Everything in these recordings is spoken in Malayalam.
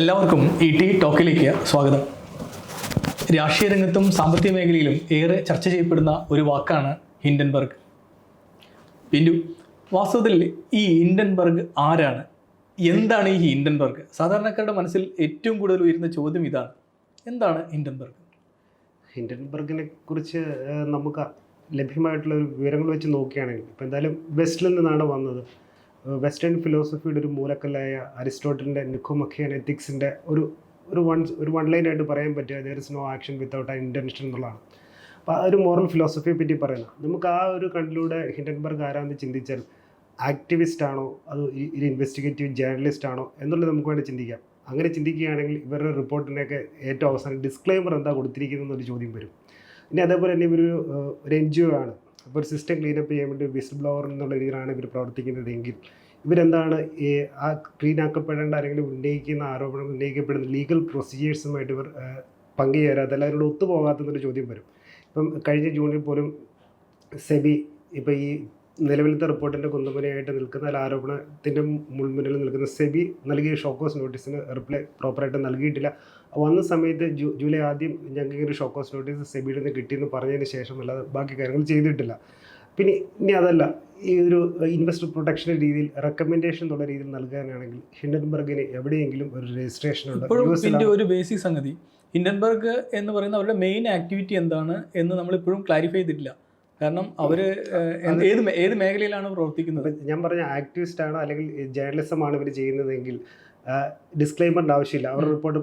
എല്ലാവർക്കും ഇ ടി ടോക്കിലേക്ക് സ്വാഗതം. രാഷ്ട്രീയ രംഗത്തും സാമ്പത്തിക മേഖലയിലും ഏറെ ചർച്ച ചെയ്യപ്പെടുന്ന ഒരു വാക്കാണ് ഹിൻഡൻബർഗ്. പിന്നു വാസ്തവത്തിൽ ഈ ഹിൻഡൻബർഗ് ആരാണ്? എന്താണ് ഈ ഹിൻഡൻബർഗ്? സാധാരണക്കാരുടെ മനസ്സിൽ ഏറ്റവും കൂടുതൽ ഉയരുന്ന ചോദ്യം ഇതാണ്. എന്താണ് ഹിൻഡൻബർഗ്? ഹിൻഡൻബർഗിനെ കുറിച്ച് നമുക്ക് ലഭ്യമായിട്ടുള്ള ഒരു വിവരങ്ങൾ വെച്ച് നോക്കുകയാണെങ്കിൽ ഇപ്പം എന്തായാലും വെസ്റ്റിൽ നിന്നാണ് വന്നത്. വെസ്റ്റേൺ ഫിലോസഫിയുടെ ഒരു മൂലക്കല്ലായ അരിസ്റ്റോട്ടലിന്റെ നിക്കോമഖിയൻ എത്തിക്സിന്റെ ഒരു ഒരു വൺ ഒരു വൺ ലൈനായിട്ട് പറയാൻ പറ്റുക there is no action without intention എന്നുള്ളതാണ്. അപ്പോൾ ആ ഒരു മോറൽ ഫിലോസഫിയെ പറ്റി പറയുന്നത് നമുക്ക് ആ ഒരു കണ്ടിലൂടെ ഹിൻഡൻബർഗ് ആരാന്ന് ചിന്തിച്ചാൽ ആക്ടിവിസ്റ്റ് ആണോ? അത് ഒരു ഇൻവെസ്റ്റിഗേറ്റീവ് ജേർണലിസ്റ്റ് ആണോ? എന്നുള്ളത് നമുക്ക് വേണ്ടി ചിന്തിക്കാം. അങ്ങനെ ചിന്തിക്കുകയാണെങ്കിൽ ഇവരുടെ റിപ്പോർട്ടിന്റെയൊക്കെ ഏറ്റവും അവസാനം ഡിസ്ക്ലെയിമർ എന്താ കൊടുത്തിരിക്കുന്നത് എന്നൊരു ചോദ്യം വരും. ഇനി അതേപോലെ തന്നെ ഇവരൊരു ഒരു എൻ ജി ഒ ആണ് അപ്പോൾ ഒരു സിസ്റ്റം ക്ലീനപ്പ് ചെയ്യാൻ വേണ്ടി വിസിൽ ബ്ലോവർ എന്നുള്ള രീതിയിലാണ് ഇവർ പ്രവർത്തിക്കുന്നതെങ്കിൽ ഇവരെന്താണ് ഈ ആ ക്ലീൻ ആക്കപ്പെടേണ്ട അല്ലെങ്കിൽ ഉന്നയിക്കുന്ന ആരോപണം ഉന്നയിക്കപ്പെടുന്ന ലീഗൽ പ്രൊസീജിയേഴ്സുമായിട്ട് ഇവർ അല്ലെങ്കിൽ അവരോട് ഒത്തുപോകാത്തെന്നൊരു ചോദ്യം വരും. ഇപ്പം കഴിഞ്ഞ ജൂണിൽ പോലും സെബി ഇപ്പോൾ ഈ നിലവിലത്തെ റിപ്പോർട്ടിന്റെ കുന്തമനയായിട്ട് നിൽക്കുന്ന അല്ല ആരോപണത്തിന്റെ മുൾമുന്നിൽ നിൽക്കുന്ന സെബി നൽകിയ ഷോക്കോസ് നോട്ടീസിന് റിപ്ലൈ പ്രോപ്പറായിട്ട് നൽകിയിട്ടില്ല. വന്ന സമയത്ത് ജൂ ജൂലൈ ആദ്യം ഞങ്ങൾക്ക് ഒരു ഷോക്കോസ് നോട്ടീസ് സെബിയുടെ നിന്ന് കിട്ടിയെന്ന് പറഞ്ഞതിന് ശേഷം അല്ലാതെ ബാക്കി കാര്യങ്ങൾ ചെയ്തിട്ടില്ല. പിന്നെ ഇനി അതല്ല ഈ ഒരു ഇൻവെസ്റ്റർ പ്രൊട്ടക്ഷൻ രീതിയിൽ റെക്കമെൻഡേഷൻ എന്നുള്ള രീതിയിൽ നൽകാനാണെങ്കിൽ ഹിൻഡൻബർഗിന് എവിടെയെങ്കിലും ഒരു രജിസ്ട്രേഷൻ ഉണ്ട്? ഒരു ബേസിക് സംഗതി. ഹിൻഡൻബർഗ് എന്ന് പറയുന്ന അവരുടെ മെയിൻ ആക്ടിവിറ്റി എന്താണ് എന്ന് നമ്മൾ ഇപ്പോഴും ക്ലാരിഫൈ ചെയ്തിട്ടില്ല. കാരണം അവർ ഏത് ഏത് മേഖലയിലാണ് പ്രവർത്തിക്കുന്നത്? ഞാൻ പറഞ്ഞ ആക്ടിവിസ്റ്റ് ആണോ അല്ലെങ്കിൽ ജേർണലിസം ആണ് ഇവർ ചെയ്യുന്നതെങ്കിൽ ഡിസ്ക്ലൈമറിന്റെ ആവശ്യമില്ല. അവരുടെ റിപ്പോർട്ട്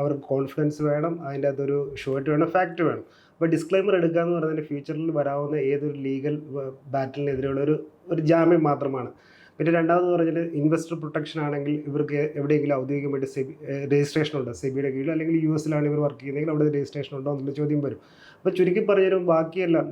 അവർക്ക് കോൺഫിഡൻസ് വേണം അതിന്റെ അകത്തൊരു ഷോർട്ട് വേണം ഫാക്റ്റ് വേണം. അപ്പോൾ ഡിസ്ക്ലൈമർ എടുക്കുക എന്ന് പറഞ്ഞാൽ ഫ്യൂച്ചറിൽ വരാവുന്ന ഏതൊരു ലീഗൽ ബാറ്റിലിനെതിരെയുള്ള ഒരു ഒരു ജാമ്യം മാത്രമാണ്. പിന്നെ രണ്ടാമത് പറഞ്ഞാൽ ഇൻവെസ്റ്റർ പ്രൊട്ടക്ഷൻ ആണെങ്കിൽ ഇവർക്ക് എവിടെയെങ്കിലും ഔദ്യോഗികമായിട്ട് സെബി രജിസ്ട്രേഷൻ ഉണ്ടോ? സെബിയുടെ കീഴിൽ അല്ലെങ്കിൽ യു എസിലാണ് ഇവർ വർക്ക് ചെയ്യുന്നതെങ്കിൽ അവിടെ രജിസ്ട്രേഷൻ ഉണ്ടോ എന്നുള്ള ചോദ്യം വരും. അപ്പോൾ ചുരുക്കി പറഞ്ഞാലും ബാക്കിയെല്ലാം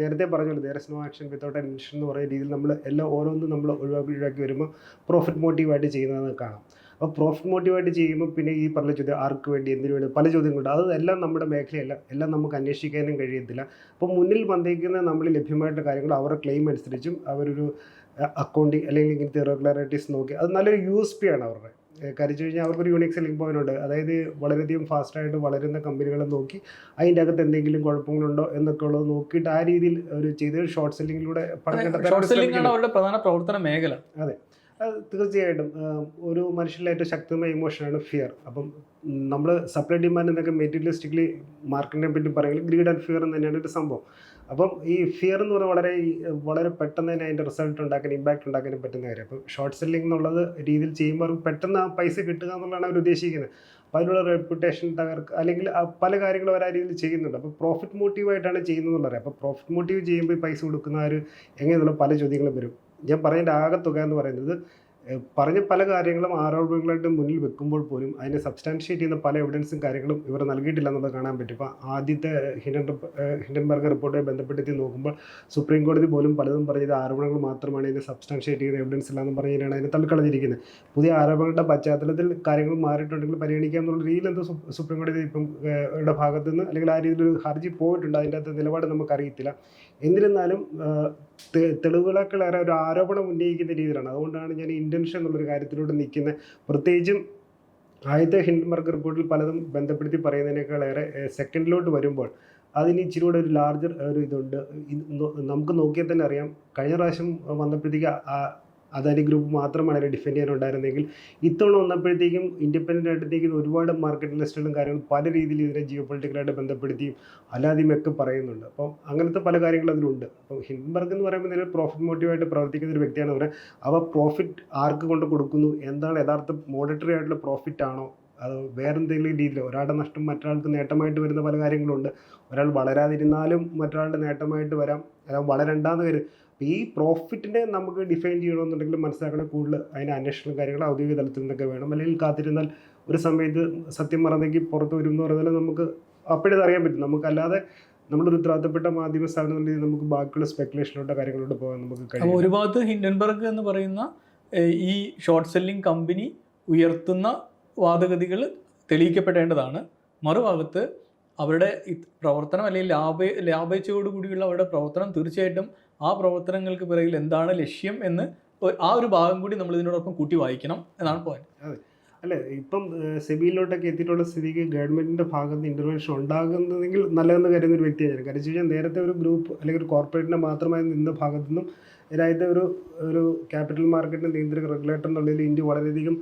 നേരത്തെ പറഞ്ഞല്ലോ there is no action without intention എന്ന് പറയുന്ന രീതിയിൽ നമ്മൾ എല്ലാം ഓരോന്നും നമ്മൾ ഒഴിവാക്കി ഒഴിവാക്കി വരുമ്പോൾ പ്രോഫിറ്റ് മോട്ടീവായിട്ട് ചെയ്യുന്നത് കാണാം. അപ്പോൾ പ്രോഫിറ്റ് മോട്ടീവായിട്ട് ചെയ്യുമ്പോൾ പിന്നെ ഈ പറഞ്ഞ ചോദ്യം ആർക്ക് വേണ്ടി എന്തിനു വേണ്ടി പല ചോദ്യങ്ങളുണ്ട്. അത് എല്ലാം നമ്മുടെ മേഖലയല്ല എല്ലാം നമുക്ക് അന്വേഷിക്കാനും കഴിയത്തില്ല. അപ്പോൾ മുന്നിൽ വന്നിരിക്കുന്ന നമ്മൾ ലഭ്യമായിട്ടുള്ള കാര്യങ്ങൾ അവരുടെ ക്ലെയിം അനുസരിച്ചും അവരൊരു അക്കൗണ്ടിങ് അല്ലെങ്കിൽ ഇങ്ങനത്തെ ഇറഗുലാരിറ്റീസ് നോക്കി. അത് നല്ലൊരു യു എസ് പി ആണ് അവരുടെ. കാര്യം വെച്ച് കഴിഞ്ഞാൽ അവർക്കൊരു യൂണിക് സെല്ലിംഗ് പോയിന്റ് ഉണ്ട്. അതായത് വളരെയധികം ഫാസ്റ്റായിട്ട് വളരുന്ന കമ്പനികളെ നോക്കി അതിന്റെ അകത്ത് എന്തെങ്കിലും കുഴപ്പങ്ങളുണ്ടോ എന്നൊക്കെ ഉള്ളത് നോക്കിയിട്ട് ആ രീതിയിൽ ഒരു ചെയ്ത് ഷോർട്ട് സെല്ലിങ്ങിലൂടെ അവരുടെ പ്രധാന പ്രവർത്തന മേഖല. അത്. തീർച്ചയായിട്ടും ഒരു മനുഷ്യനിലെ ഏറ്റവും ശക്തമായ ഇമോഷനാണ് ഫിയർ അപ്പം നമ്മൾ സപ്ലൈ ഡിമാൻഡ് എന്നൊക്കെ മെറ്റീരിയലിസ്റ്റിക്കലി മാർക്കറ്റിനെ പറ്റി പറയുന്നത് ഗ്രീഡ് ആൻഡ് ഫിയർ എന്ന് തന്നെയാണ് ഒരു സംഭവം. അപ്പം ഈ ഫിയർ എന്ന് പറഞ്ഞാൽ വളരെ വളരെ പെട്ടെന്ന് തന്നെ അതിന്റെ റിസൾട്ട് ഉണ്ടാക്കാൻ ഇമ്പാക്റ്റ് ഉണ്ടാക്കാനും പറ്റുന്ന കാര്യം. അപ്പം ഷോർട്ട് സെല്ലിംഗ് എന്നുള്ളത് രീതിയിൽ ചെയ്യുമ്പോൾ പെട്ടെന്ന് ആ പൈസ കിട്ടുക എന്നുള്ളതാണ് അവർ ഉദ്ദേശിക്കുന്നത്. അപ്പോൾ അതിനുള്ള റെപ്യൂട്ടേഷൻ തകർക്ക് അല്ലെങ്കിൽ പല കാര്യങ്ങളും അവർ ആ രീതിയിൽ ചെയ്യുന്നുണ്ട്. അപ്പോൾ പ്രോഫിറ്റ് മോട്ടീവായിട്ടാണ് ചെയ്യുന്നതെന്നുള്ളത് അപ്പോൾ പ്രോഫിറ്റ് മോട്ടീവ് ചെയ്യുമ്പോൾ ഈ പൈസ കൊടുക്കുന്ന ആ ഒരു എങ്ങനെയുള്ള പല ചോദ്യങ്ങളും വരും. ഞാൻ പറയേണ്ട ആകെ തുക എന്ന് പറയുന്നത് പറഞ്ഞ പല കാര്യങ്ങളും ആരോപണങ്ങളായിട്ട് മുന്നിൽ വെക്കുമ്പോൾ പോലും അതിനെ സബ്സ്റ്റാൻഷിയേറ്റ് ചെയ്യുന്ന പല എവിഡൻസും കാര്യങ്ങളും ഇവർ നൽകിയിട്ടില്ല എന്നുള്ളത് കാണാൻ പറ്റും. ഇപ്പോൾ ആദ്യത്തെ ഹിൻഡൻ ഹിൻഡൻബർഗ് റിപ്പോർട്ടുമായി ബന്ധപ്പെടുത്തി നോക്കുമ്പോൾ സുപ്രീം കോടതി പോലും പലതും പറഞ്ഞത് ആരോപണങ്ങൾ മാത്രമാണ് ഇതിനെ സബ്സ്റ്റാൻഷിയേറ്റ് ചെയ്യുന്ന എവിഡൻസ് ഇല്ലാന്ന് പറഞ്ഞാണ് അതിനെ തള്ളിക്കളഞ്ഞിരിക്കുന്നത്. പുതിയ ആരോപണങ്ങളുടെ പശ്ചാത്തലത്തിൽ കാര്യങ്ങൾ മാറിയിട്ടുണ്ടെങ്കിൽ പരിഗണിക്കാം എന്നുള്ള രീതിയിൽ എന്തോ സുപ്രീം കോടതി ഇപ്പം ഭാഗത്തുനിന്ന് അല്ലെങ്കിൽ ആ രീതിയിൽ ഒരു ഹർജി പോയിട്ടുണ്ട്. അതിന്റെ അകത്ത് നിലപാട് നമുക്കറിയത്തില്ല. എന്നിരുന്നാലും തെളിവുകളൊക്കെ ഒരു ആരോപണം ഉന്നയിക്കുന്ന രീതിയിലാണ്. അതുകൊണ്ടാണ് ഞാൻ ഇന്റൻഷൻ എന്നുള്ളൊരു കാര്യത്തിലൂടെ നിൽക്കുന്നത് പ്രത്യേകിച്ചും ആദ്യത്തെ ഹിൻഡൻബർഗ് റിപ്പോർട്ടിൽ പലതും ബന്ധപ്പെടുത്തി പറയുന്നതിനേക്കാളേറെ സെക്കൻഡിലോട്ട് വരുമ്പോൾ അതിന് ഇച്ചിരി കൂടെ ഒരു ലാർജർ ഒരു ഇതുണ്ട്. നമുക്ക് നോക്കിയാൽ തന്നെ അറിയാം. കഴിഞ്ഞ പ്രാവശ്യം വന്നപ്പോഴത്തേക്ക് അദാനി ഗ്രൂപ്പ് മാത്രമാണ് അതിനെ ഡിഫെൻഡ് ചെയ്യാനുണ്ടായിരുന്നെങ്കിൽ ഇത്തവണ വന്നപ്പോഴത്തേക്കും ഇൻഡിപെൻഡന്റ് ആയിട്ടത്തേക്കും ഒരുപാട് മാർക്കറ്റ് ലിസ്റ്റുകളും കാര്യങ്ങളും പല രീതിയിൽ ഇതിനെ ജിയോ പൊളിറ്റിക്കലായിട്ട് ബന്ധപ്പെടുത്തിയും അല്ലാതെയും ഒക്കെ പറയുന്നുണ്ട്. അപ്പം അങ്ങനത്തെ പല കാര്യങ്ങളും അതിലുണ്ട്. അപ്പം ഹിൻബർഗ് എന്ന് പറയുമ്പോൾ നിലവിൽ പ്രോഫിറ്റ് മോട്ടീവായിട്ട് പ്രവർത്തിക്കുന്ന ഒരു വ്യക്തിയാണ് അവരെ. അവ പ്രോഫിറ്റ് ആർക്ക് കൊണ്ട് കൊടുക്കുന്നു? എന്താണ് യഥാർത്ഥ മോണിറ്ററി ആയിട്ടുള്ള പ്രോഫിറ്റ് ആണോ? അത് വേറെന്തെങ്കിലും രീതിയിൽ ഒരാളുടെ നഷ്ടം മറ്റൊരാൾക്ക് നേട്ടമായിട്ട് വരുന്ന പല കാര്യങ്ങളുണ്ട്. ഒരാൾ വളരാതിരുന്നാലും മറ്റൊരാളുടെ നേട്ടമായിട്ട് വരാം. അല്ല വളരണ്ടാന്ന് വരും ഈ പ്രോഫിറ്റിനെ നമുക്ക് ഡിഫൈൻ ചെയ്യണമെന്നുണ്ടെങ്കിൽ മനസ്സിലാക്കണ കൂടുതൽ അതിന് അന്വേഷണം കാര്യങ്ങൾ ഔദ്യോഗിക തലത്തിൽ നിന്നൊക്കെ വേണം. അല്ലെങ്കിൽ കാത്തിരുന്നാൽ ഒരു സമയത്ത് സത്യം മറന്നെങ്കിൽ പുറത്ത് വരും എന്ന് പറഞ്ഞാൽ നമുക്ക് അപ്പോഴേ അറിയാൻ പറ്റും. നമുക്കല്ലാതെ നമ്മളൊരു ഉത്തരവാദിത്തപ്പെട്ട മാധ്യമ സ്ഥാപനം നമുക്ക് ബാക്കിയുള്ള സ്പെക്കുലേഷനിലോട്ടോ കാര്യങ്ങളിലോട്ട് പോകാൻ നമുക്ക് കഴിയും ഒരു ഭാഗത്ത് ഹിൻഡൻബർഗ് എന്ന് പറയുന്ന ഈ ഷോർട്ട് സെല്ലിംഗ് കമ്പനി ഉയർത്തുന്ന വാദഗതികൾ തെളിയിക്കപ്പെടേണ്ടതാണ്. മറുഭാഗത്ത് അവരുടെ പ്രവർത്തനം അല്ലെങ്കിൽ ലാഭ ലാഭേച്ഛയോടുകൂടിയുള്ള അവരുടെ പ്രവർത്തനം തീർച്ചയായിട്ടും ആ പ്രവർത്തനങ്ങൾക്ക് പിറകിൽ എന്താണ് ലക്ഷ്യം എന്ന് ആ ഒരു ഭാഗം കൂടി നമ്മൾ ഇതിനോടൊപ്പം കൂട്ടി വായിക്കണം എന്നാണ് പോയിന്റ് അല്ല ഇപ്പം സെബിയിലോട്ടൊക്കെ എത്തിയിട്ടുള്ള സ്ഥിതിക്ക് ഗവൺമെന്റിന്റെ ഭാഗത്ത് ഇന്റർവെൻഷൻ ഉണ്ടാകുന്നതെങ്കിൽ നല്ലതെന്ന് കരുതുന്ന ഒരു വ്യക്തിയാണ് ഞാൻ കാര്യം വെച്ച് കഴിഞ്ഞാൽ നേരത്തെ ഒരു ഗ്രൂപ്പ് അല്ലെങ്കിൽ ഒരു കോർപ്പറേറ്റിന്റെ മാത്രമായി നിന്ന ഭാഗത്തു നിന്നും അതായത് ഒരു ഒരു ക്യാപിറ്റൽ മാർക്കറ്റിനെ നിയന്ത്രിക്കുന്ന റെഗുലേറ്റർ എന്നുള്ളതിൽ ഇന്ത്യ വളരെയധികം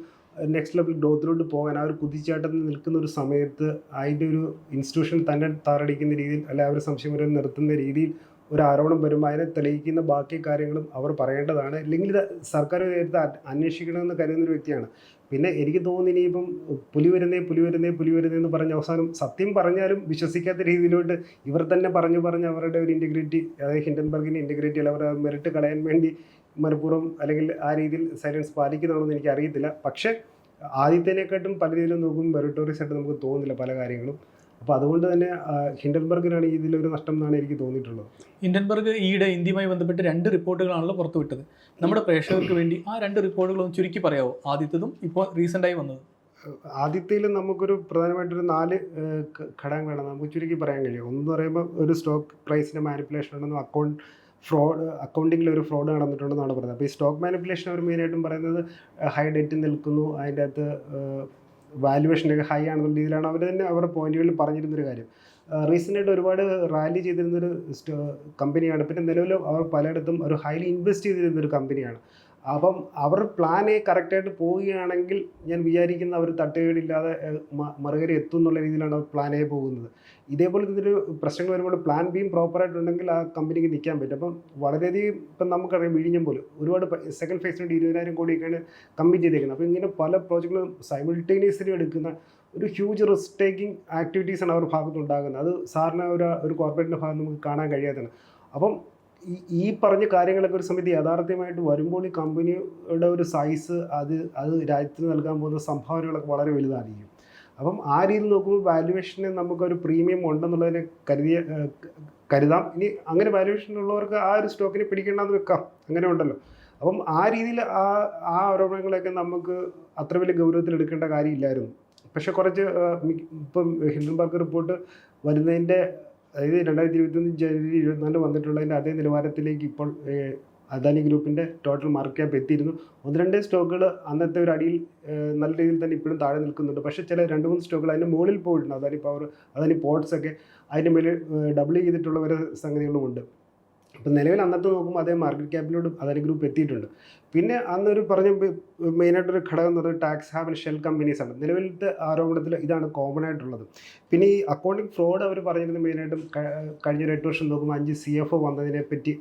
നെക്സ്റ്റ് ലെവൽ ഗ്രോത്തിലോട്ട് പോകാൻ ആ ഒരു കുതിച്ചാട്ടത്തിൽ നിൽക്കുന്ന ഒരു സമയത്ത് അതിന്റെ ഒരു ഇൻസ്റ്റിറ്റ്യൂഷൻ തന്നെ താറടിക്കുന്ന രീതിയിൽ അല്ലെ അവർ സംശയം വരെ നിർത്തുന്ന രീതിയിൽ ഒരു ആരോപണം വരുമ്പോൾ അതിനെ തെളിയിക്കുന്ന ബാക്കി കാര്യങ്ങളും അവർ പറയേണ്ടതാണ്. ഇല്ലെങ്കിൽ ഇത് സർക്കാർ നേരത്തെ അന്വേഷിക്കണമെന്ന് കരുതുന്ന ഒരു വ്യക്തിയാണ്. പിന്നെ എനിക്ക് തോന്നുന്നു ഇനിയിപ്പം പുലി വരുന്നേ പുലി വരുന്നേ പുലി വരുന്നേ എന്ന് പറഞ്ഞ അവസാനം സത്യം പറഞ്ഞാലും വിശ്വസിക്കാത്ത രീതിയിലോട്ട് ഇവർ തന്നെ പറഞ്ഞു പറഞ്ഞ് അവരുടെ ഒരു ഇന്റഗ്രിറ്റി അതായത് ഹിൻഡൻബർഗിന്റെ ഇന്റഗ്രിറ്റി അല്ല അവരുടെ മെറിറ്റ് കളയാൻ വേണ്ടി മനഃപൂർവം അല്ലെങ്കിൽ ആ രീതിയിൽ സൈലൻസ് പാലിക്കുന്നതാണെന്ന് എനിക്ക് അറിയത്തില്ല പക്ഷേ ആദ്യത്തേനെക്കാട്ടും പല രീതിയിലും നോക്കുമ്പോൾ മെറിട്ടോറിയസ് ആയിട്ട് നമുക്ക് തോന്നുന്നില്ല പല കാര്യങ്ങളും. അപ്പോൾ അതുകൊണ്ട് തന്നെ ഹിൻഡൻബർഗിനാണ് ഇതിലൊരു നഷ്ടം എന്നാണ് എനിക്ക് തോന്നിയിട്ടുള്ളത്. ഹിൻഡൻബർഗ് ഈയിടെ ഇന്ത്യയുമായി ബന്ധപ്പെട്ട് രണ്ട് റിപ്പോർട്ടുകളാണല്ലോ പുറത്തുവിട്ടത്. നമ്മുടെ പ്രേക്ഷകർക്ക് വേണ്ടി ആ രണ്ട് റിപ്പോർട്ടുകളും ചുരുക്കി പറയാമോ ആദ്യത്തതും ഇപ്പോൾ റീസെന്റായി വന്നത്. ആദ്യത്തിൽ നമുക്കൊരു പ്രധാനമായിട്ടൊരു നാല് ഘടകങ്ങളാണ്. നമുക്ക് ചുരുക്കി പറയാൻ കഴിയും. ഒന്ന് പറയുമ്പോൾ ഒരു സ്റ്റോക്ക് പ്രൈസിന്റെ മാനിപ്പുലേഷൻ ഉണ്ടെന്നും അക്കൗണ്ട് ഫ്രോഡ് അക്കൗണ്ടിങ്ങിൽ ഒരു ഫ്രോഡ് നടന്നിട്ടുണ്ടെന്നാണ് പറയുന്നത്. അപ്പോൾ ഈ സ്റ്റോക്ക് മാനിപ്പുലേഷൻ അവർ മെയിനായിട്ടും പറയുന്നത് ഹൈ ഡെറ്റ് നിൽക്കുന്നു അതിന്റെ അകത്ത് വാല്യുവേഷനൊക്കെ ഹൈ ആണെന്നുള്ള രീതിയിലാണ് അവർ തന്നെ അവരുടെ പോയിന്റുകളിൽ പറഞ്ഞിരുന്നൊരു കാര്യം. റീസെന്റായിട്ട് ഒരുപാട് റാലി ചെയ്തിരുന്നൊരു കമ്പനിയാണ് പിന്നെ നിലവിൽ അവർ പലയിടത്തും ഒരു ഹൈലി ഇൻവെസ്റ്റ് ചെയ്തിരുന്നൊരു കമ്പനിയാണ് അപ്പം അവർ പ്ലാൻ എ കറക്റ്റായിട്ട് പോവുകയാണെങ്കിൽ ഞാൻ വിചാരിക്കുന്ന അവർ തട്ടുകേടില്ലാതെ മറുകര എത്തും എന്നുള്ള രീതിയിലാണ് അവർ പ്ലാൻ എ പോകുന്നത്. ഇതേപോലെ ഇതിൽ പ്രശ്നങ്ങൾ വരുമ്പോൾ പ്ലാൻ ബിയും പ്രോപ്പറായിട്ടുണ്ടെങ്കിൽ ആ കമ്പനിക്ക് നിൽക്കാൻ പറ്റും. അപ്പം വളരെയധികം ഇപ്പം നമുക്കറിയാം വിഴിഞ്ഞം പോലും ഒരുപാട് സെക്കൻഡ് ഫേസിന് ഇരുപതിനായിരം കോടിയൊക്കെയാണ് കമ്മിറ്റ് ചെയ്തേക്കുന്നത്. അപ്പോൾ ഇങ്ങനെ പല പ്രോജക്റ്റുകളും സൈമിൾട്ടേനിയസ്ലി എടുക്കുന്ന ഒരു ഹ്യൂജ് റിസ്ക് ടേക്കിംഗ് ആക്ടിവിറ്റീസാണ് അവർ ഭാഗത്തുണ്ടാകുന്നത് അത് സാറിന് ഒരു ഒരു കോർപ്പറേറ്റിന്റെ ഭാഗത്ത് നമുക്ക് കാണാൻ കഴിയാത്തതാണ്. അപ്പം ഈ പറഞ്ഞ കാര്യങ്ങളൊക്കെ ഒരു സമയത്ത് യാഥാർത്ഥ്യമായിട്ട് വരുമ്പോൾ ഈ കമ്പനിയുടെ ഒരു സൈസ് അത് അത് രാജ്യത്തിന് നൽകാൻ പോകുന്ന സംഭാവനകളൊക്കെ വളരെ വലുതായിരിക്കും. അപ്പം ആ രീതിയിൽ നോക്കുമ്പോൾ വാല്യുവേഷന് നമുക്കൊരു പ്രീമിയം ഉണ്ടെന്നുള്ളതിനെ കരുതിയ കരുതാം. ഇനി അങ്ങനെ വാല്യുവേഷൻ ഉള്ളവർക്ക് ആ ഒരു സ്റ്റോക്കിനെ പിടിക്കേണ്ടെന്ന് വെക്കാം. അങ്ങനെ ഉണ്ടല്ലോ. അപ്പം ആ രീതിയിൽ ആ ആ ആരോപണങ്ങളൊക്കെ നമുക്ക് അത്ര വലിയ ഗൗരവത്തിൽ എടുക്കേണ്ട കാര്യമില്ലായിരുന്നു. പക്ഷെ കുറച്ച് ഇപ്പം ഹിൻഡൻബർഗ് റിപ്പോർട്ട് വരുന്നതിന്റെ അതായത് രണ്ടായിരത്തി ഇരുപത്തൊന്ന് ജനുവരി ഇരുപത്തിനാല് വന്നിട്ടുള്ളതിന്റെ അതേ നിലവാരത്തിലേക്ക് ഇപ്പോൾ അദാനി ഗ്രൂപ്പിന്റെ ടോട്ടൽ മാർക്കറ്റ് ക്യാപ്പ് എത്തിയിരുന്നു. ഒന്ന് രണ്ട് സ്റ്റോക്കുകൾ അന്നത്തെ ഒരു അടിയിൽ നല്ല രീതിയിൽ തന്നെ ഇപ്പോഴും താഴെ നിൽക്കുന്നുണ്ട്. പക്ഷേ ചില രണ്ട് മൂന്ന് സ്റ്റോക്കുകൾ അതിന്റെ മുകളിൽ പോയിട്ടുണ്ട്. അദാനി പവർ അദാനി പോർട്സ് ഒക്കെ അതിന്റെ മേലിൽ ഡബിൾ ചെയ്തിട്ടുള്ള ഒരു സംഗതികളുമുണ്ട്. അപ്പം നിലവിൽ അന്നത്തെ നോക്കുമ്പോൾ അതേ മാർക്കറ്റ് ക്യാപിറ്റലോട് അദാനി ഗ്രൂപ്പ് എത്തിയിട്ടുണ്ട്. പിന്നെ അന്നൊരു പറഞ്ഞ മെയിനായിട്ടൊരു ഘടകം എന്ന് പറയുന്നത് ടാക്സ് ഹാവൻ ഷെൽ കമ്പനീസ് ആണ്. നിലവിലത്തെ ആരോപണത്തിൽ ഇതാണ് കോമൺ ആയിട്ടുള്ളത്. പിന്നെ ഈ അക്കൗണ്ടിങ് ഫ്രോഡ് അവർ പറഞ്ഞിരുന്നത് മെയിനായിട്ടും കഴിഞ്ഞൊരു എട്ട് വർഷം നോക്കുമ്പോൾ അഞ്ച് സി എഫ് ഒ വന്നതിനെ പറ്റി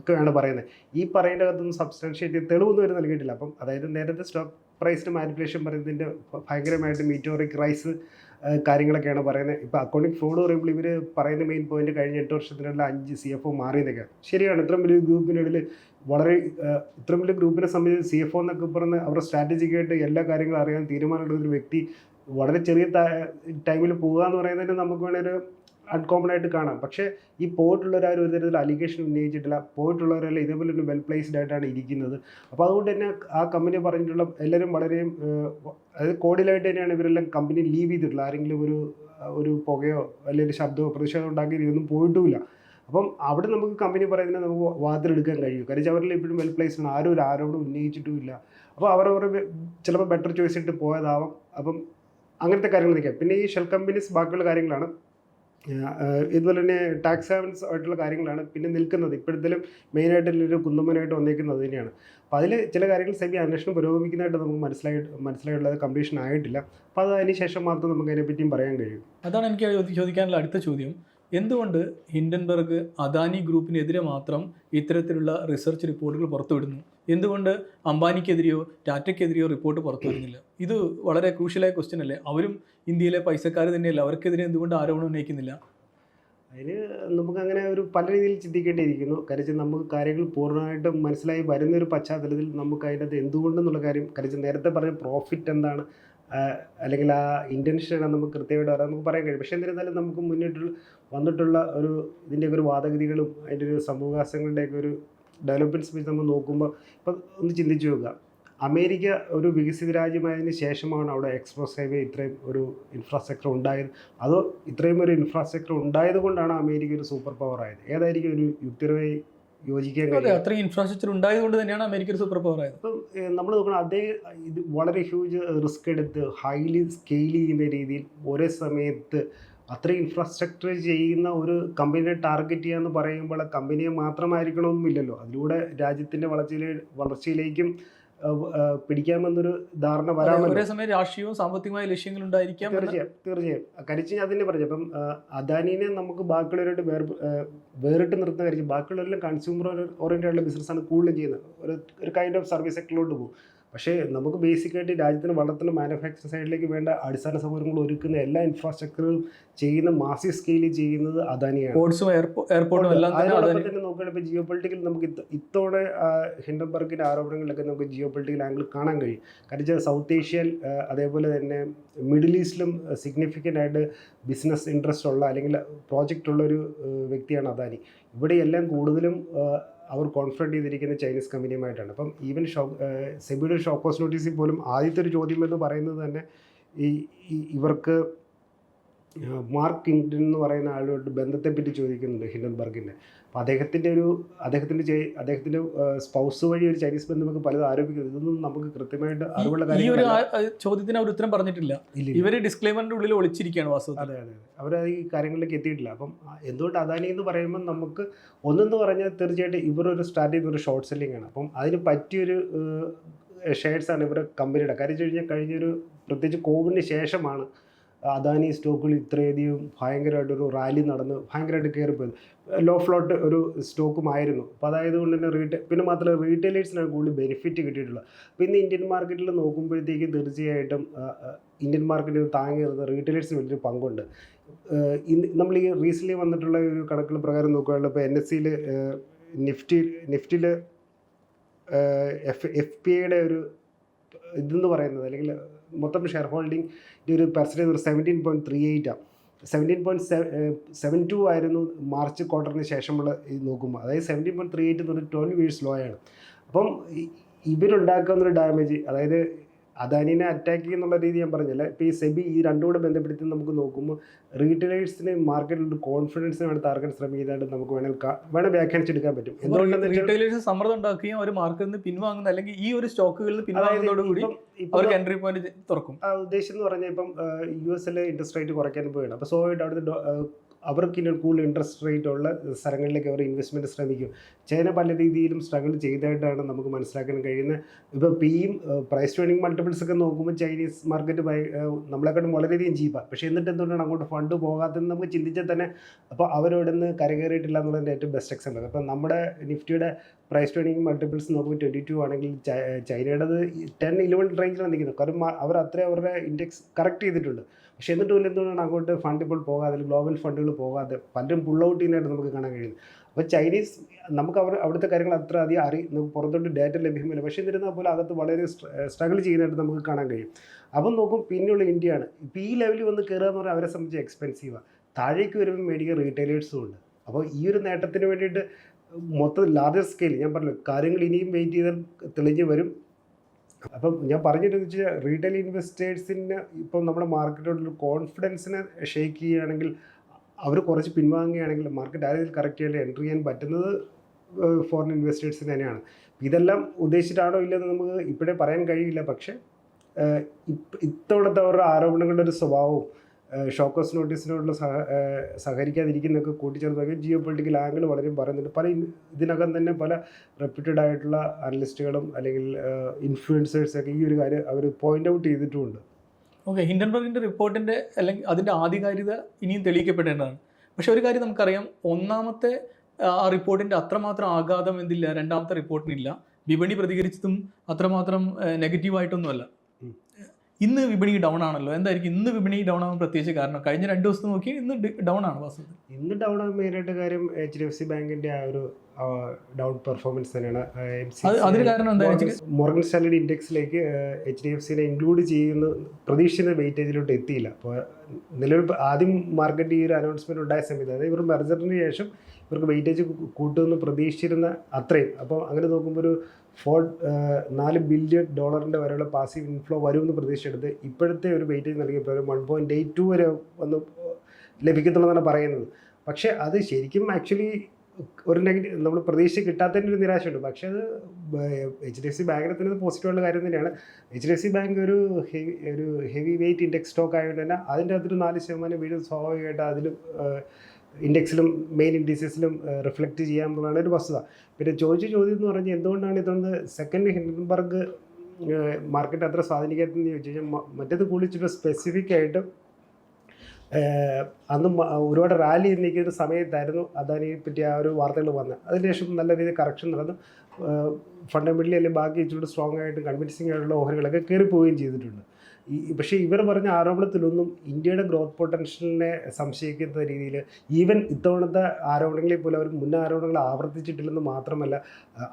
ഒക്കെയാണ് പറയുന്നത്. ഈ പറയുന്ന അകത്തൊന്നും സബ്സ്റ്റാൻഷ്യേറ്റ് തെളിവൊന്നും അവർ നൽകിയിട്ടില്ല. അപ്പം അതായത് നേരത്തെ സ്റ്റോക്ക് പ്രൈസിന് മാനിപ്പുലേഷൻ പറയുന്നതിന്റെ ഭയങ്കരമായിട്ട് മീറ്റോറിക് റൈസ് കാര്യങ്ങളൊക്കെയാണ് പറയുന്നത്. ഇപ്പോൾ അക്കൗണ്ടിങ് ഫ്രോഡ് പറയുമ്പോൾ ഇവർ പറയുന്ന മെയിൻ പോയിന്റ് കഴിഞ്ഞ എട്ട് വർഷത്തിനുള്ള അഞ്ച് സി എഫ് ഒ മാറിയെന്നൊക്കെ ശരിയാണ് ഇത്രയും വലിയ ഗ്രൂപ്പിനിടയിൽ വളരെ ഇത്രയും വലിയ ഗ്രൂപ്പിനെ സംബന്ധിച്ച് സി എഫ് ഒ എന്നൊക്കെ പറഞ്ഞ് അവരുടെ സ്ട്രാറ്റജിക്കായിട്ട് എല്ലാ കാര്യങ്ങളും അറിയാൻ തീരുമാനമെടുക്കുന്ന ഒരു വ്യക്തി വളരെ ചെറിയ ടൈമിൽ പോകുക എന്ന് പറയുന്നതിന് നമുക്ക് വേണേൽ അൺകോമൺ ആയിട്ട് കാണാം. പക്ഷേ ഈ പോയിട്ടുള്ളവരാരും ഒരു തരത്തിൽ അലിഗേഷൻ ഉന്നയിച്ചിട്ടില്ല. പോയിട്ടുള്ളവരെല്ലാം ഇതേപോലെ ഒരു വെൽ പ്ലേസ്ഡ് ആയിട്ടാണ് ഇരിക്കുന്നത്. അപ്പോൾ അതുകൊണ്ട് തന്നെ ആ കമ്പനി പറഞ്ഞിട്ടുള്ള എല്ലാവരും വളരെ അതായത് കോടിലായിട്ട് തന്നെയാണ് ഇവരെല്ലാം കമ്പനി ലീവ് ചെയ്തിട്ടുള്ളത്. ആരെങ്കിലും ഒരു ഒരു പുകയോ അല്ലെങ്കിൽ ശബ്ദമോ പ്രതിഷേധം ഉണ്ടാക്കി ഇതൊന്നും പോയിട്ടുമില്ല. അപ്പം അവിടെ നമുക്ക് കമ്പനി പറയുന്നത് നമുക്ക് വാതിലെടുക്കാൻ കഴിയും. കാര്യം അവരിൽ ഇപ്പോഴും വെൽ പ്ലേസ് ആണ്. ആരും ഒരു ആരോടും ഉന്നയിച്ചിട്ടുമില്ല. അപ്പോൾ അവരവർ ചിലപ്പോൾ ബെറ്റർ ചോയ്സ് ഇട്ട് പോയതാവാം. അപ്പം അങ്ങനത്തെ കാര്യങ്ങൾ നിൽക്കാം പിന്നെ ഈ ഷെൽ കമ്പനീസ് ബാക്കിയുള്ള കാര്യങ്ങളാണ്. ഇതുപോലെ തന്നെ ടാക്സ് ഹാവൻസ് ആയിട്ടുള്ള കാര്യങ്ങളാണ് പിന്നെ നിൽക്കുന്നത്. ഇപ്പോഴത്തേലും ഒരു കുന്തമ്മനായിട്ട് വന്നേക്കുന്നത് തന്നെയാണ്. അപ്പോൾ അതിൽ ചില കാര്യങ്ങൾ സെബി അന്വേഷണം പുരോഗമിക്കുന്നതായിട്ട് നമുക്ക് മനസ്സിലായി മനസ്സിലായിട്ടുള്ളത് കംപ്ലീഷൻ ആയിട്ടില്ല. അപ്പോൾ അത് അതിന് ശേഷം മാത്രം നമുക്ക് അതിനെപ്പറ്റിയും പറയാൻ കഴിയും. അതാണ് എനിക്ക് ചോദിക്കാനുള്ള അടുത്ത ചോദ്യം. എന്തുകൊണ്ട് ഹിൻഡൻബർഗ് അദാനി ഗ്രൂപ്പിനെതിരെ മാത്രം ഇത്തരത്തിലുള്ള റിസർച്ച് റിപ്പോർട്ടുകൾ പുറത്തുവിടുന്നു? എന്തുകൊണ്ട് അംബാനിക്കെതിരെയോ ടാറ്റയ്ക്കെതിരെയോ റിപ്പോർട്ട് പുറത്തു വരുന്നില്ല ഇത് വളരെ ക്രൂഷ്യലായ ക്വസ്റ്റ്യൻ അല്ലേ? അവരും ഇന്ത്യയിലെ പൈസക്കാർ തന്നെയല്ല? അവർക്കെതിരെ എന്തുകൊണ്ട് ആരോപണം ഉന്നയിക്കുന്നില്ല? അതിന് നമുക്ക് അങ്ങനെ ഒരു പല രീതിയിൽ ചിന്തിക്കേണ്ടിയിരിക്കുന്നു. കാര്യം നമുക്ക് കാര്യങ്ങൾ പൂർണമായിട്ടും മനസ്സിലായി വരുന്ന ഒരു പശ്ചാത്തലത്തിൽ നമുക്ക് അതിന്റെ അത് എന്തുകൊണ്ടെന്നുള്ള കാര്യം കാര്യം നേരത്തെ പറഞ്ഞ പ്രോഫിറ്റ് എന്താണ് അല്ലെങ്കിൽ ആ ഇന്റൻഷൻ നമുക്ക് കൃത്യമായിട്ട് വരാൻ നമുക്ക് പറയാൻ കഴിയും. പക്ഷേ എന്നിരുന്നാലും നമുക്ക് മുന്നിട്ടുള്ള വന്നിട്ടുള്ള ഒരു ഇതിന്റെയൊക്കെ ഒരു വാദഗതികളും അതിന്റെ ഒരു സമൂഹാസങ്ങളുടെയൊക്കെ ഒരു ഡെവലപ്മെന്റ്സ് വെച്ച് നമ്മൾ നോക്കുമ്പോൾ ഇപ്പം ഒന്ന് ചിന്തിച്ചു നോക്കുക. അമേരിക്ക ഒരു വികസിത രാജ്യമായതിന് ശേഷമാണ് അവിടെ എക്സ്പ്രസ് ഹൈവേ ഇത്രയും ഒരു ഇൻഫ്രാസ്ട്രക്ചർ ഉണ്ടായത്. അതോ ഇത്രയും ഒരു ഇൻഫ്രാസ്ട്രക്ചർ ഉണ്ടായത് കൊണ്ടാണ് അമേരിക്ക ഒരു സൂപ്പർ പവർ ആയത്? ഏതായിരിക്കും ഒരു യുക്തിപരമായി യോജിക്കാൻ കഴിയും അത്രയും ഇൻഫ്രാസ്ട്രക്ചർ ഉണ്ടായതുകൊണ്ട് തന്നെയാണ് അമേരിക്ക ഒരു സൂപ്പർ പവർ ആയത്. ഇപ്പം നമ്മൾ നോക്കണം അതേ ഇത് വളരെ ഹ്യൂജ് റിസ്ക് എടുത്ത് ഹൈലി സ്കെയിൽ ചെയ്യുന്ന രീതിയിൽ ഒരേ സമയത്ത് അത്രയും ഇൻഫ്രാസ്ട്രക്ചർ ചെയ്യുന്ന ഒരു കമ്പനിയെ ടാർഗറ്റ് ചെയ്യാന്ന് പറയുമ്പോൾ ആ കമ്പനിയെ മാത്രമായിരിക്കണമെന്നില്ലല്ലോ അതിലൂടെ രാജ്യത്തിന്റെ വളർച്ചയിലെ വളർച്ചയിലേക്കും പിടിക്കാമെന്നൊരു ധാരണ വരാമല്ലോ. ഒരേ സമയം രാഷ്ട്രീയവും സാമ്പത്തികമായ ലക്ഷ്യങ്ങൾ ഉണ്ടായിരിക്കാം തീർച്ചയായും തീർച്ചയായും. കരിച്ച് ഞാൻ തന്നെ പറഞ്ഞു അപ്പം അദാനിനെ നമുക്ക് ബാക്കിയുള്ളവരോട് വേർ വേറിട്ട് നിർത്തുന്ന കാര്യം ബാക്കിയുള്ളവരെല്ലാം കൺസ്യൂമർ ഓറിയന്റഡ് ബിസിനസ്സാണ് കൂടുതലും ചെയ്യുന്നത്. ഒരു ഒരു കൈൻഡ് ഓഫ് സർവീസ് സെക്ടറിലോട്ട് പോകും. പക്ഷേ നമുക്ക് ബേസിക്കായിട്ട് രാജ്യത്തിന് വളർത്തുന്ന മാനുഫാക്ചറിംഗ് സൈഡിലേക്ക് വേണ്ട അടിസ്ഥാന സൗകര്യങ്ങൾ ഒരുക്കുന്ന എല്ലാ ഇൻഫ്രാസ്ട്രക്ചറും ചെയ്യുന്ന മാസി സ്കെയിലിൽ ചെയ്യുന്നത് അദാനിയാണ്. പോർട്സും എയർപോർട്ടും എല്ലാം തന്നെ അതിനോടൊപ്പം തന്നെ നോക്കുകയാണെങ്കിൽ ഇപ്പോൾ ജിയോ പൊളിറ്റിക്കൽ നമുക്ക് ഇത്തോടെ ഇത്തവണ ആ, ഹിൻഡൻബർഗിന്റെ ആരോപണങ്ങളിലൊക്കെ നമുക്ക് ജിയോ പൊളിറ്റിക്കൽ ആംഗിൾ കാണാൻ കഴിയും. കാരണം വെച്ചാൽ സൗത്ത് ഏഷ്യയിൽ അതേപോലെ തന്നെ മിഡിൽ ഈസ്റ്റിലും സിഗ്നിഫിക്കന്റ് ആയിട്ട് ബിസിനസ് ഇൻട്രസ്റ്റ് ഉള്ള അല്ലെങ്കിൽ പ്രോജക്റ്റ് ഉള്ള ഒരു വ്യക്തിയാണ് അദാനി. ഇവിടെ എല്ലാം കൂടുതലും അവർ കോൺഫ്രണ്ട് ചെയ്തിരിക്കുന്ന ചൈനീസ് കമ്പനിയുമായിട്ടാണ് അപ്പം ഈവൻ ഷോ സെബിയുടെ ഷോക്കോസ് നോട്ടീസിൽ പോലും ആദ്യത്തെ ഒരു ചോദ്യം എന്ന് പറയുന്നത് തന്നെ ഈ ഇവർക്ക് മാർക്ക് കിങ്ഡൻ എന്ന് പറയുന്ന ആളുമായിട്ട് ബന്ധത്തെപ്പറ്റി ചോദിക്കുന്നുണ്ട് ഹിൻഡൻബർഗിന്റെ. അപ്പോൾ അദ്ദേഹത്തിന്റെ ഒരു അദ്ദേഹത്തിന്റെ അദ്ദേഹത്തിന്റെ സ്പൗസ് വഴി ഒരു ചൈനീസ് ബന്ധമൊക്കെ നമുക്ക് പലതും ആരോപിക്കുന്നത് ഇതൊന്നും നമുക്ക് കൃത്യമായിട്ട് അറിവുള്ള ഈ ഒരു ചോദ്യത്തിന് അവർ ഉത്തരം പറഞ്ഞിട്ടില്ല. ഇല്ല. ഇവർ ഡിസ്ക്ലൈമറിന്റെ ഉള്ളിൽ ഒളിച്ചിരിക്കുകയാണ് വാസ്തവത്തിൽ. അതെ അതെ അവർ ഈ കാര്യങ്ങളിലേക്ക് എത്തിയിട്ടില്ല. അപ്പം എന്തുകൊണ്ട് അദാനി എന്ന് പറയുമ്പോൾ നമുക്ക് ഒന്നെന്ന് പറഞ്ഞാൽ തീർച്ചയായിട്ടും ഇവരൊരു ചെയ്യുന്ന ഒരു ഷോർട്ട് സെല്ലിംഗ് ആണ്. അപ്പം അതിന് പറ്റിയൊരു ഷെയർസാണ് ആണ് ഇവരുടെ കമ്പനിയുടെ കാര്യം വെച്ച് കഴിഞ്ഞാൽ കഴിഞ്ഞൊരു പ്രത്യേകിച്ച് കോവിഡിന് ശേഷമാണ് അദാനി സ്റ്റോക്കുകൾ ഇത്രയധികം ഭയങ്കരമായിട്ടൊരു റാലി നടന്ന് ഭയങ്കരമായിട്ട് കയറിപ്പോയത്. ലോ ഫ്ലോട്ട് ഒരു സ്റ്റോക്കും ആയിരുന്നു അപ്പോൾ അതായത് കൊണ്ട് തന്നെ റീറ്റെയിൽ പിന്നെ മാത്രമല്ല റീറ്റെയിലേഴ്സിനാണ് കൂടുതൽ ബെനിഫിറ്റ് കിട്ടിയിട്ടുള്ളത്. അപ്പോൾ ഇന്ന് ഇന്ത്യൻ മാർക്കറ്റിൽ നോക്കുമ്പോഴത്തേക്ക് തീർച്ചയായിട്ടും ഇന്ത്യൻ മാർക്കറ്റിൽ താങ്ങി നിർത്തുന്ന റീറ്റെയിലേഴ്സിന് വലിയൊരു പങ്കുണ്ട്. നമ്മൾ ഈ റീസെന്റ്ലി വന്നിട്ടുള്ള ഒരു കണക്കുകൾ പ്രകാരം നോക്കുകയാണെങ്കിൽ ഇപ്പോൾ എൻ എസ് സിയിൽ നിഫ്റ്റി നിഫ്റ്റിയിൽ എഫ് എഫ് പി ഐയുടെ ഒരു ഇതെന്ന് പറയുന്നത് അല്ലെങ്കിൽ മൊത്തം ഷെയർ ഹോൾഡിംഗ് ഒരു പെർസെന്റേജ് ഒരു സെവന്റീൻ പോയിന്റ് ത്രീ എയ്റ്റാണ് സെവന്റീൻ പോയിന്റ് സെവൻ ടു ആയിരുന്നു മാർച്ച് ക്വാർട്ടറിന് ശേഷമുള്ള ഇത് നോക്കുമ്പോൾ. അതായത് സെവന്റീൻ പോയിന്റ് ത്രീ എയ്റ്റ് എന്ന് പറഞ്ഞാൽ ട്വൽവ് ഇയേഴ്സ് ലോ ആണ്. അപ്പം ഇവരുണ്ടാക്കുന്നൊരു ഡാമേജ് അതായത് അദാനിനെ അറ്റാക്ക് ചെയ്യുന്നുള്ള രീതി ഞാൻ പറഞ്ഞില്ല. ഇപ്പോൾ ഈ സെബി ഈ രണ്ടും കൂടെ ബന്ധപ്പെടുത്തി നമുക്ക് നോക്കുമ്പോൾ റീറ്റെയിലേഴ്സിന് മാർക്കറ്റിൽ ഒരു കോൺഫിഡൻസിന് വേണ്ടി താർക്കാൻ ശ്രമിക്കുന്നതായിട്ട് നമുക്ക് വേണമെങ്കിൽ വേണം വ്യാഖ്യാനിച്ചെടുക്കാൻ പറ്റും. എന്തുകൊണ്ടാണ് റീറ്റെയിലേഴ്സ് സമ്മർദ്ദം ഉണ്ടാക്കുകയും അവർ മാർക്കറ്റിൽ നിന്ന് പിൻവാങ്ങുന്ന അല്ലെങ്കിൽ ഈ ഒരു സ്റ്റോക്കുകളിൽ പിൻവാങ്ങുന്നതോടുകൂടി അവർക്ക് എൻട്രി പോയിന്റ് തുറക്കും. ആ ഉദ്ദേശം എന്ന് പറഞ്ഞാൽ ഇപ്പം യു എസിലെ ഇൻട്രസ്റ്റ് റേറ്റ് കുറയ്ക്കാൻ പോവുകയാണ്. അപ്പോൾ സ്വാഭാവികമായിട്ട് അവിടുത്തെ അവർക്ക് കൂടുതൽ ഇൻട്രസ്റ്റ് റേറ്റ് ഉള്ള സ്ഥലങ്ങളിലേക്ക് അവർ ഇൻവെസ്റ്റ്മെന്റ് ശ്രമിക്കും. ചൈന പല രീതിയിലും സ്ട്രഗിൾ ചെയ്തതായിട്ടാണ് നമുക്ക് മനസ്സിലാക്കാൻ കഴിയുന്നത്. ഇപ്പോൾ പിയും പ്രൈസ് ട്രേണിംഗ് മൾട്ടിപ്പിൾസ് ഒക്കെ നോക്കുമ്പോൾ ചൈനീസ് മാർക്കറ്റ് നമ്മളെക്കാട്ടും വളരെയധികം ചീപ്പാണ് പക്ഷേ എന്നിട്ട് എന്തുകൊണ്ടാണ് അങ്ങോട്ട് ഫണ്ട് പോകാത്തതെന്ന് നമുക്ക് ചിന്തിച്ചാൽ തന്നെ അപ്പോൾ അവരവിടെ നിന്ന് കരകയറിയിട്ടില്ല എന്നുള്ളതിന്റെ ഏറ്റവും ബെസ്റ്റ് എക്സാമ്പിൾ അപ്പോൾ നമ്മുടെ നിഫ്റ്റിയുടെ പ്രൈസ് ട്രേണിംഗ് മൾട്ടിപ്പിൾസ് നോക്കുമ്പോൾ ട്വന്റി ടു ആണെങ്കിൽ ചൈനയുടെ ചൈനയുടേത് ടെൻ ഇലവൻ റേഞ്ചിലാണ് നിൽക്കുന്നത്. കാരണം അവർ അത്രയും അവരുടെ ഇൻഡെക്സ് കറക്റ്റ് ചെയ്തിട്ടുണ്ട്. പക്ഷേ എന്നിട്ട് പോലും എന്തുകൊണ്ടാണ് അങ്ങോട്ട് ഫണ്ട് ഇപ്പോൾ പോകാതെ ഗ്ലോബൽ ഫണ്ടുകൾ പോകാതെ പലരും പുൾ ഔട്ട് ചെയ്യുന്നതായിട്ട് നമുക്ക് കാണാൻ കഴിയുന്നത്? അപ്പോൾ ചൈനീസ് നമുക്ക് അവർ അവിടുത്തെ കാര്യങ്ങൾ അത്ര അധികം അറി നമുക്ക് പുറത്തോട്ട് ഡാറ്റ ലഭ്യമല്ല. പക്ഷേ എന്നിരുന്നാൽ പോലും അകത്ത് വളരെ സ്ട്രഗിൾ ചെയ്യുന്നതായിട്ട് നമുക്ക് കാണാൻ കഴിയും. അപ്പം നോക്കും പിന്നെയുള്ള ഇന്ത്യയാണ്. ഇപ്പോൾ ഈ ലെവലിൽ വന്ന് കയറുക എന്ന് പറഞ്ഞാൽ അവരെ സംബന്ധിച്ച് എക്സ്പെൻസീവാണ് താഴേക്ക് വരുമ്പോൾ മേടിക്കുക റീറ്റെയിലേഴ്സും ഉണ്ട്. അപ്പോൾ ഈ ഒരു നേട്ടത്തിന് വേണ്ടിയിട്ട് മൊത്തം ലാർജർ സ്കെയിൽ ഞാൻ പറഞ്ഞു കാര്യങ്ങൾ ഇനിയും വെയിറ്റ് ചെയ്താൽ തെളിഞ്ഞ് വരും. അപ്പം ഞാൻ പറഞ്ഞിട്ട് വെച്ചാൽ റീറ്റെയിൽ ഇൻവെസ്റ്റേഴ്സിന് ഇപ്പം നമ്മുടെ മാർക്കറ്റിലുള്ള കോൺഫിഡൻസിനെ ഷെയ്ക്ക് ചെയ്യുകയാണെങ്കിൽ അവർ കുറച്ച് പിൻവാങ്ങുകയാണെങ്കിൽ മാർക്കറ്റ് ആ രീതിയിൽ കറക്റ്റ് ആയിട്ട് എൻട്രി ചെയ്യാൻ പറ്റുന്നത് ഫോറിൻ ഇൻവെസ്റ്റേഴ്സിന് തന്നെയാണ്. ഇതെല്ലാം ഉദ്ദേശിച്ചിട്ടാണോ ഇല്ലെന്ന് നമുക്ക് ഇപ്പോഴേ പറയാൻ കഴിയില്ല. പക്ഷേ ഇത്തവണത്തെ അവരുടെ ആരോപണങ്ങളുടെ ഒരു സ്വഭാവവും ഷോക്കോസ് നോട്ടീസിനോടുള്ള സഹ സഹകരിക്കാതിരിക്കുന്നതൊക്കെ കൂട്ടിച്ചേർത്ത് ജിയോ പൊളിറ്റിക്കൽ ആംഗിൾ വളരെ പറയുന്നുണ്ട്. പല ഇതിനകം തന്നെ പല റെപ്യൂട്ടഡ് ആയിട്ടുള്ള അനലിസ്റ്റുകളും അല്ലെങ്കിൽ ഇൻഫ്ലുവൻസേഴ്സൊക്കെ ഈ ഒരു കാര്യം അവർ പോയിന്റ് ഔട്ട് ചെയ്തിട്ടുമുണ്ട്. ഓക്കെ ഹിൻഡൻബർഗിന്റെ റിപ്പോർട്ടിന്റെ അല്ലെങ്കിൽ അതിന്റെ ആധികാരികത ഇനിയും തെളിയിക്കപ്പെടേണ്ടതാണ്. പക്ഷേ ഒരു കാര്യം നമുക്കറിയാം ഒന്നാമത്തെ ആ റിപ്പോർട്ടിന്റെ അത്രമാത്രം ആഘാതം എന്തില്ല രണ്ടാമത്തെ റിപ്പോർട്ടിനില്ല വിപണി പ്രതികരിച്ചതും അത്രമാത്രം നെഗറ്റീവായിട്ടൊന്നുമല്ല. ഇന്ന് വിപണി ഡൗൺ ആണല്ലോ എന്തായിരിക്കും ഇന്ന് വിപണി ഡൗൺ ആവാൻ പ്രത്യേകിച്ച് കാരണം? കഴിഞ്ഞ രണ്ട് ദിവസം നോക്കി ഇന്ന് ഡൗൺ ആണ് വാസ്തവത്തിൽ. ഇന്ന് ഡൗൺ മെയിനായിട്ട് കാര്യം എച്ച് ഡി എഫ് സി ബാങ്കിന്റെ ആ ഒരു ഡൗൺ പെർഫോമൻസ് തന്നെയാണ്. അത് അതിന് കാരണം വെച്ചാൽ മോർഗൻ സ്റ്റാൻഡേർഡ് ഇൻഡെക്സിലേക്ക് എച്ച് ഡി എഫ് സിനെ ഇൻക്ലൂഡ് ചെയ്യുന്ന പ്രതീക്ഷിക്കുന്ന വെയിറ്റേജിലോട്ട് എത്തിയില്ല. അപ്പോൾ നിലവിൽ ആദ്യം മാർക്കറ്റ് ഈ ഒരു അനൗൺസ്മെന്റ് ഉണ്ടായ സമയത്ത് അതായത് ഇവർ മെർജറിന് ശേഷം ഇവർക്ക് വെയിറ്റേജ് കൂട്ടുമെന്ന് പ്രതീക്ഷിച്ചിരുന്ന അത്രയും. അപ്പോൾ അങ്ങനെ നോക്കുമ്പോൾ ഒരു ഫോർ നാല് ബില്യൺ ഡോളറിന്റെ വരെയുള്ള പാസീവ് ഇൻഫ്ലോ വരുമെന്ന് പ്രതീക്ഷിച്ചെടുത്ത് ഇപ്പോഴത്തെ ഒരു വെയിറ്റേജ് നൽകിയപ്പോൾ വൺ പോയിന്റ് എയ്റ്റ് ടു വരെ വന്ന് ലഭിക്കത്തുള്ളതാണ് പറയുന്നത്. പക്ഷേ അത് ശരിക്കും ആക്ച്വലി ഒരു നെഗറ്റീവ് നമ്മൾ പ്രതീക്ഷ കിട്ടാത്തതിന്റെ ഒരു നിരാശയുണ്ട്. പക്ഷേ അത് എച്ച് ഡി എഫ് സി ബാങ്കിനെ തന്നെ പോസിറ്റീവുള്ള കാര്യം തന്നെയാണ്. H D F C bank ഒരു ഹെവി ഒരു ഹെവി വെയിറ്റ് ഇൻഡെക്സ് സ്റ്റോക്ക് ആയതുകൊണ്ട് തന്നെ അതിന്റെ അകത്തൊരു നാല് ശതമാനം വീഴും. സ്വാഭാവികമായിട്ട് അതിലും ഇൻഡെക്സിലും മെയിൻ ഇൻഡീസസിലും റിഫ്ലക്റ്റ് ചെയ്യാമെന്നുള്ളതാണ് ഒരു വസ്തുത. പിന്നെ ചോദിച്ച ചോദ്യം എന്ന് പറഞ്ഞാൽ എന്തുകൊണ്ടാണ് ഇതൊന്ന് സെക്കൻഡ് ഹിൻഡൻബർഗ് മാർക്കറ്റ് അത്ര സ്വാധീനിക്കാത്തതെന്ന് ചോദിച്ചു കഴിഞ്ഞാൽ മറ്റേത് കൂടിച്ചിട്ട് സ്പെസിഫിക് ആയിട്ട് അന്ന് ഒരുപാട് റാലി നിൽക്കുന്ന സമയത്തായിരുന്നു അദാനിയെ പറ്റി ആ ഒരു വാർത്തകൾ വന്നത്. അതിനുശേഷം നല്ല രീതിയിൽ കറക്ഷൻ നടന്നു. ഫണ്ടമെന്റലി അല്ലെങ്കിൽ ബാക്കി ഇച്ചിരി സ്ട്രോങ് ആയിട്ടും കൺവിൻസിങ് ആയിട്ടുള്ള ഓഹരികളൊക്കെ കയറിപ്പോവുകയും ചെയ്തിട്ടുണ്ട്. ഈ പക്ഷേ ഇവർ പറഞ്ഞ ആരോപണത്തിലൊന്നും ഇന്ത്യയുടെ ഗ്രോത്ത് പൊട്ടൻഷ്യലിനെ സംശയിക്കുന്ന രീതിയിൽ ഈവൻ ഇത്തവണത്തെ ആരോപണങ്ങളിൽ പോലും അവർ മുൻ ആരോപണങ്ങൾ ആവർത്തിച്ചിട്ടില്ലെന്ന് മാത്രമല്ല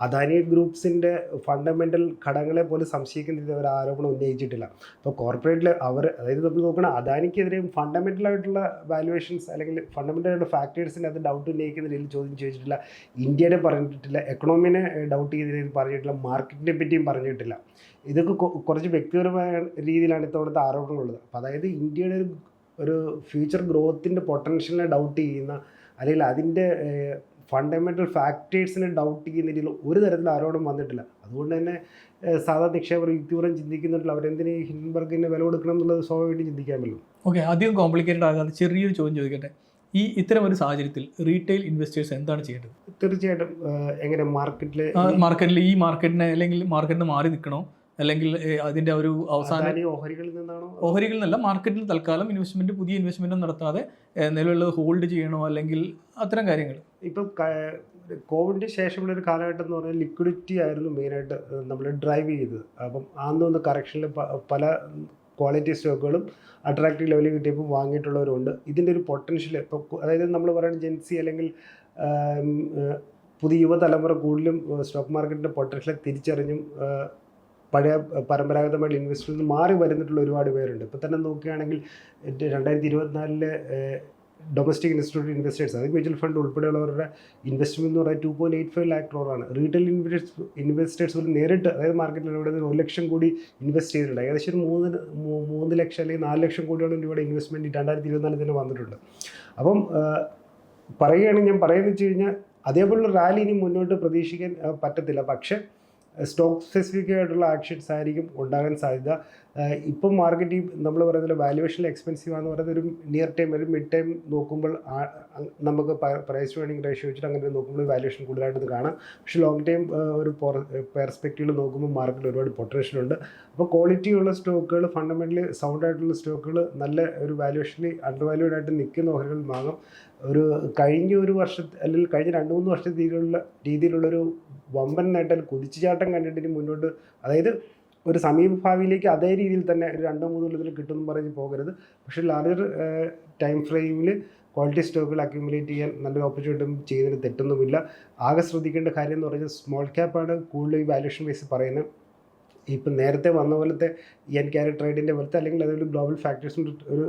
അദാനി ഗ്രൂപ്പ്സിന്റെ ഫണ്ടമെന്റൽ ഘടകങ്ങളെ പോലും സംശയിക്കുന്ന രീതിയിൽ അവർ ആരോപണം ഉന്നയിച്ചിട്ടില്ല. അപ്പോൾ കോർപ്പറേറ്റിൽ അവർ അതായത് നമ്മൾ നോക്കണം അദാനിക്കെതിരെയും ഫണ്ടമെന്റൽ ആയിട്ടുള്ള വാലുവേഷൻസ് അല്ലെങ്കിൽ ഫണ്ടമെന്റൽ ആയിട്ടുള്ള ഫാക്ടേഴ്സിനെ അത് ഡൗട്ട് ഉന്നയിക്കുന്ന രീതിയിൽ ചോദ്യം ചോദിച്ചിട്ടില്ല. ഇന്ത്യനെ പറഞ്ഞിട്ടില്ല എക്കണോമിനെ ഡൗട്ട് ചെയ്ത രീതിയിൽ പറഞ്ഞിട്ടില്ല മാർക്കറ്റിനെ പറ്റിയും പറഞ്ഞിട്ടില്ല. ഇതൊക്കെ കുറച്ച് വ്യക്തിപരമായ രീതിയിലാണ് ഇത്തവണത്തെ ആരോപണങ്ങളുള്ളത്. അപ്പോൾ അതായത് ഇന്ത്യയുടെ ഒരു ഒരു ഫ്യൂച്ചർ ഗ്രോത്തിന്റെ പൊട്ടൻഷ്യലിനെ ഡൗട്ട് ചെയ്യുന്ന അല്ലെങ്കിൽ അതിന്റെ ഫണ്ടമെന്റൽ ഫാക്ടേഴ്സിനെ ഡൗട്ട് ചെയ്യുന്ന രീതിയിൽ ഒരു തരത്തിലും ആരോപണം വന്നിട്ടില്ല. അതുകൊണ്ട് തന്നെ സാധാ നിക്ഷേപർ യുക്തിപൂർവം ചിന്തിക്കുന്നുണ്ടല്ലോ. അവരെന്തിന് ഹിൻബർഗിന് വില കൊടുക്കണം എന്നുള്ളത് സ്വാഭാവികമായിട്ടും ചിന്തിക്കാമല്ലോ ഓക്കെ അധികം കോംപ്ലിക്കേറ്റഡ് ആകാതെ ചെറിയൊരു ചോദ്യം ചോദിക്കട്ടെ. ഈ ഇത്തരം ഒരു സാഹചര്യത്തിൽ റീറ്റെയിൽ ഇൻവെസ്റ്റേഴ്സ് എന്താണ് ചെയ്യേണ്ടത്? തീർച്ചയായിട്ടും എങ്ങനെ മാർക്കറ്റിൽ മാർക്കറ്റിലെ മാർക്കറ്റിൽ ഈ മാർക്കറ്റിനെ അല്ലെങ്കിൽ മാർക്കറ്റിന് മാറി നിൽക്കണോ? അല്ലെങ്കിൽ അതിന്റെ അതിന്റെ ഒരു അവസാന ഓഹരികളിൽ നിന്നാണോ? ഓഹരികളിൽ നിന്നല്ല മാർക്കറ്റിൽ തൽക്കാലം ഇൻവെസ്റ്റ്മെന്റ് പുതിയ ഇൻവെസ്റ്റ്മെന്റ് നടത്താതെ നിലവിലുള്ളത് ഹോൾഡ് ചെയ്യണോ? അല്ലെങ്കിൽ അത്തരം കാര്യങ്ങൾ. ഇപ്പം കോവിഡിന് ശേഷമുള്ള ഒരു കാലഘട്ടം എന്ന് പറഞ്ഞാൽ ലിക്വിഡിറ്റി ആയിരുന്നു മെയിനായിട്ട് നമ്മൾ ഡ്രൈവ് ചെയ്തത്. അപ്പം അന്ന് വന്ന് കറക്ഷനിൽ പല ക്വാളിറ്റി സ്റ്റോക്കുകളും അട്രാക്റ്റീവ് ലെവലിൽ കിട്ടിയപ്പോൾ വാങ്ങിയിട്ടുള്ളവരുണ്ട്. ഇതിന്റെ ഒരു പൊട്ടൻഷ്യൽ ഇപ്പോൾ അതായത് നമ്മൾ പറയുന്ന ജെൻസി അല്ലെങ്കിൽ പുതിയ യുവതലമുറ കൂടുതലും സ്റ്റോക്ക് മാർക്കറ്റിന്റെ പൊട്ടൻഷ്യൽ തിരിച്ചറിഞ്ഞും പഴയ പരമ്പരാഗതമായിട്ട് ഇൻവെസ്റ്റ്മെന്റിൽ നിന്ന് മാറി വരുന്നിട്ടുള്ള ഒരുപാട് പേരുണ്ട്. ഇപ്പോൾ തന്നെ നോക്കുകയാണെങ്കിൽ രണ്ടായിരത്തി ഇരുപത്തിനാലിൽ ഡൊമസ്റ്റിക് ഇൻസ്റ്റിറ്റ്യൂട്ട് ഇൻവെസ്റ്റേഴ്സ് അതായത് മ്യൂച്വൽ ഫണ്ട് ഉൾപ്പെടെയുള്ളവരുടെ ഇൻവെസ്റ്റ്മെന്റ് എന്ന് പറയുന്നത് two point eight five lakh ക്രോറാണ് retail invest investors ഒരു നേരിട്ട് അതായത് മാർക്കറ്റിൽ ഇവിടെ ഒരു ലക്ഷം കൂടി ഇൻവെസ്റ്റ് ചെയ്തിട്ടുണ്ട്. ഏകദേശം ഒരു മൂന്ന് മൂന്ന് ലക്ഷം അല്ലെങ്കിൽ നാല് ലക്ഷം കോടിയോളം രൂപയുടെ ഇൻവെസ്റ്റ്മെന്റ് രണ്ടായിരത്തി ഇരുപത്തിനാലിൽ തന്നെ വന്നിട്ടുണ്ട്. അപ്പം പറയുകയാണെങ്കിൽ ഞാൻ പറയുന്നത് വെച്ച് കഴിഞ്ഞാൽ അതേപോലുള്ള റാലി ഇനി മുന്നോട്ട് പ്രതീക്ഷിക്കാൻ പറ്റത്തില്ല. പക്ഷേ സ്റ്റോക്ക് സ്പെസിഫിക് ആയിട്ടുള്ള ആക്ഷൻസ് ആയിരിക്കും ഉണ്ടാകാൻ സാധ്യത. ഇപ്പം മാർക്കറ്റ് ഈ നമ്മൾ പറയുന്നത് വാല്യുവേഷൻ എക്സ്പെൻസീവ് ആണെന്ന് പറയുന്നത് ഒരു നിയർ ടൈം ഒരു മിഡ് ടൈം നോക്കുമ്പോൾ നമുക്ക് പ്രൈസ് വേണിങ് റേഷ്യോ വെച്ചിട്ട് അങ്ങനെ നോക്കുമ്പോൾ വാല്യുവേഷൻ കൂടുതലായിട്ട് കാണാം. പക്ഷേ ലോങ് ടൈം ഒരു പെർസ്പെക്റ്റീവിൽ നോക്കുമ്പോൾ മാർക്കറ്റിൽ ഒരുപാട് പൊട്ടൻഷ്യൽ ഉണ്ട്. അപ്പോൾ ക്വാളിറ്റി ഉള്ള സ്റ്റോക്കുകൾ ഫണ്ടമെന്റലി സൗണ്ട് ആയിട്ടുള്ള സ്റ്റോക്കുകൾ നല്ല ഒരു വാല്യുവേഷനിൽ അണ്ടർ വാല്യൂഡ് ആയിട്ട് നിൽക്കുന്ന ഓഹരികൾ വാങ്ങാം. ഒരു കഴിഞ്ഞ ഒരു വർഷത്തെ അല്ലെങ്കിൽ കഴിഞ്ഞ രണ്ട് മൂന്ന് വർഷത്തിലുള്ള രീതിയിലുള്ളൊരു വമ്പൻ നേട്ടം കുതിച്ചുചാട്ടം കണ്ടിട്ട് മുന്നോട്ട് അതായത് ഒരു സമീപഭാവിയിലേക്ക് അതേ രീതിയിൽ തന്നെ രണ്ടോ മൂന്നോ കൊല്ലത്തിൽ കിട്ടുമെന്ന് പറഞ്ഞ് പോകരുത്. പക്ഷേ ലാർജർ ടൈം ഫ്രെയിമിൽ ക്വാളിറ്റി സ്റ്റോക്കുകൾ അക്യുമുലേറ്റ് ചെയ്യാൻ നല്ലൊരു ഓപ്പർച്യൂണിറ്റി ചെയ്യുന്നതിന് തെറ്റൊന്നുമില്ല. ആകെ ശ്രദ്ധിക്കേണ്ട കാര്യം എന്ന് പറഞ്ഞാൽ സ്മോൾ ക്യാപ്പാണ് കൂടുതൽ ഈ വാല്യൂഷൻ ബേസ് പറയുന്നത്. ഇപ്പം നേരത്തെ വന്ന പോലത്തെ എൻ ക്യാരി ട്രേഡിന്റെ പോലത്തെ അല്ലെങ്കിൽ അതൊരു ഗ്ലോബൽ ഫാക്ടേഴ്സിന്റെ ഒരു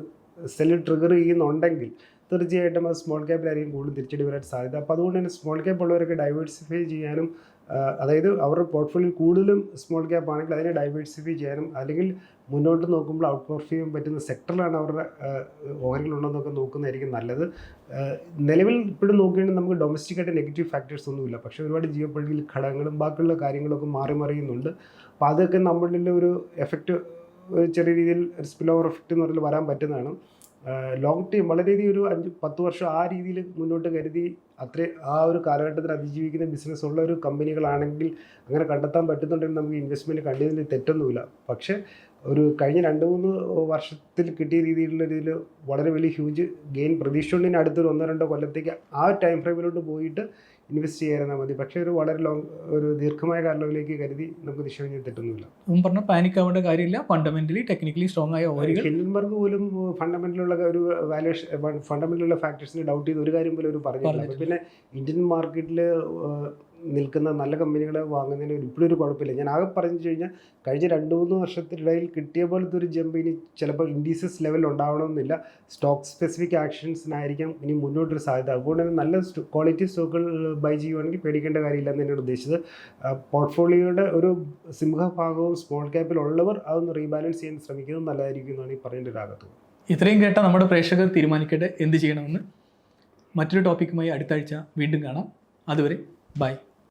സെല്ല് ട്രിഗർ ചെയ്യുന്നുണ്ടെങ്കിൽ തീർച്ചയായിട്ടും അത് സ്മോൾ ക്യാപ്പിലായിരിക്കും കൂടുതൽ തിരിച്ചടി വരാൻ സാധ്യത. അപ്പോൾ അതുകൊണ്ട് തന്നെ സ്മോൾ ക്യാപ്പ് ഉള്ളവരൊക്കെ ഡൈവേഴ്സിഫൈ ചെയ്യാനും അതായത് അവരുടെ പോർട്ട്ഫോളിയോ കൂടുതലും സ്മോൾ ക്യാപ്പ് ആണെങ്കിൽ അതിനെ ഡൈവേഴ്സിഫൈ ചെയ്യാനും അല്ലെങ്കിൽ മുന്നോട്ട് നോക്കുമ്പോൾ ഔട്ട് പെർഫോം ചെയ്യാൻ പറ്റുന്ന സെക്ടറിലാണ് അവരുടെ ഓഹരികളുണ്ടെന്നൊക്കെ നോക്കുന്നതായിരിക്കും നല്ലത്. നിലവിൽ ഇപ്പോഴും നോക്കുകയാണെങ്കിൽ നമുക്ക് ഡൊമസ്റ്റിക്കായിട്ട് നെഗറ്റീവ് ഫാക്ടേഴ്സ് ഒന്നുമില്ല. പക്ഷേ ഒരുപാട് ജിയോ പൊളിറ്റിക്കൽ ഘടകങ്ങളും ബാക്കിയുള്ള കാര്യങ്ങളൊക്കെ മാറി മറിയുന്നുണ്ട്. അപ്പോൾ അതൊക്കെ നമ്മളിൽ ഒരു എഫക്റ്റ് ചെറിയ രീതിയിൽ സ്പിൽ ഓവർ എഫക്റ്റ് എന്ന് പറഞ്ഞാൽ വരാൻ പറ്റുന്നതാണ്. ലോങ് ടൈം വളരെയധികം ഒരു അഞ്ച് പത്ത് വർഷം ആ രീതിയിൽ മുന്നോട്ട് കരുതി അത്ര ആ ഒരു കാലഘട്ടത്തിൽ അതിജീവിക്കുന്ന ബിസിനസ് ഉള്ള ഒരു കമ്പനികളാണെങ്കിൽ അങ്ങനെ കണ്ടെത്താൻ പറ്റുന്നുണ്ടെങ്കിൽ നമുക്ക് ഇൻവെസ്റ്റ്മെന്റ് കണ്ടതിൽ തെറ്റൊന്നുമില്ല. പക്ഷേ ഒരു കഴിഞ്ഞ രണ്ട് മൂന്ന് വർഷത്തിൽ കിട്ടിയ രീതിയിലുള്ള രീതിയിൽ വളരെ വലിയ ഹ്യൂജ് ഗെയിൻ പ്രതീക്ഷിച്ചുകൊണ്ട് ഇനി അടുത്തൊരു ഒന്നോ രണ്ടോ കൊല്ലത്തേക്ക് ആ ടൈം ഫ്രെയിമിലോട്ട് പോയിട്ട് ഇൻവെസ്റ്റ് ചെയ്യാനാണ് മതി. പക്ഷേ ഒരു വളരെ ലോങ് ഒരു ദീർഘമായ കാലങ്ങളിലേക്ക് കരുതി നമുക്ക് നിശ്ചയം തെറ്റൊന്നുമില്ല മുമ്പ് പറഞ്ഞ പാനിക് ആവേണ്ട കാര്യമില്ല. ഫണ്ടമെന്റലി ടെക്നിക്കലി സ്ട്രോങ് ആയ ഓഹരികൾ. ഹിൻഡൻബർഗ് പോലും ഫണ്ടമെന്റലുള്ള ഒരു വാല്യൂഷൻ ഫണ്ടമെന്റലുള്ള ഫാക്ടേഴ്സിനെ ഡൗട്ട് ചെയ്ത് ഒരു കാര്യം പോലും ഒരു പറഞ്ഞിട്ടില്ല. പിന്നെ ഇന്ത്യൻ മാർക്കറ്റിൽ നിൽക്കുന്ന നല്ല കമ്പനികളെ വാങ്ങുന്നതിന് ഇപ്പോഴും ഒരു കുഴപ്പമില്ല. ഞാൻ ആകെ പറഞ്ഞു കഴിഞ്ഞാൽ കഴിഞ്ഞ രണ്ട് മൂന്ന് വർഷത്തിനിടയിൽ കിട്ടിയ പോലത്തെ ഒരു ജമ്പ് ഇനി ചിലപ്പോൾ ഇൻഡീസസ് ലെവൽ ഉണ്ടാവണമെന്നില്ല. സ്റ്റോക്ക് സ്പെസിഫിക് ആക്ഷൻസിനായിരിക്കാം ഇനി മുന്നോട്ടൊരു സാധ്യത. അതുകൊണ്ട് തന്നെ നല്ല ക്വാളിറ്റി സ്റ്റോക്കുകൾ ബൈ ചെയ്യുവാണെങ്കിൽ പേടിക്കേണ്ട കാര്യമില്ല എന്ന് തന്നെയാണ് ഉദ്ദേശിച്ചത്. പോർട്ട്ഫോളിയോയുടെ ഒരു സിംഹഭാഗവും സ്മോൾ ക്യാപ്പിൽ ഉള്ളവർ അതൊന്ന് റീബാലൻസ് ചെയ്യാൻ ശ്രമിക്കുന്നത് നല്ലതായിരിക്കും എന്നാണ് ഈ പറയേണ്ട ഒരു ഇത്രയും കേട്ട നമ്മുടെ പ്രേക്ഷകർ തീരുമാനിക്കട്ടെ. എന്ത് ചെയ്യണമെന്ന് മറ്റൊരു ടോപ്പിക്കുമായി അടുത്ത ആഴ്ച വീണ്ടും കാണാം. അതുവരെ ബൈ.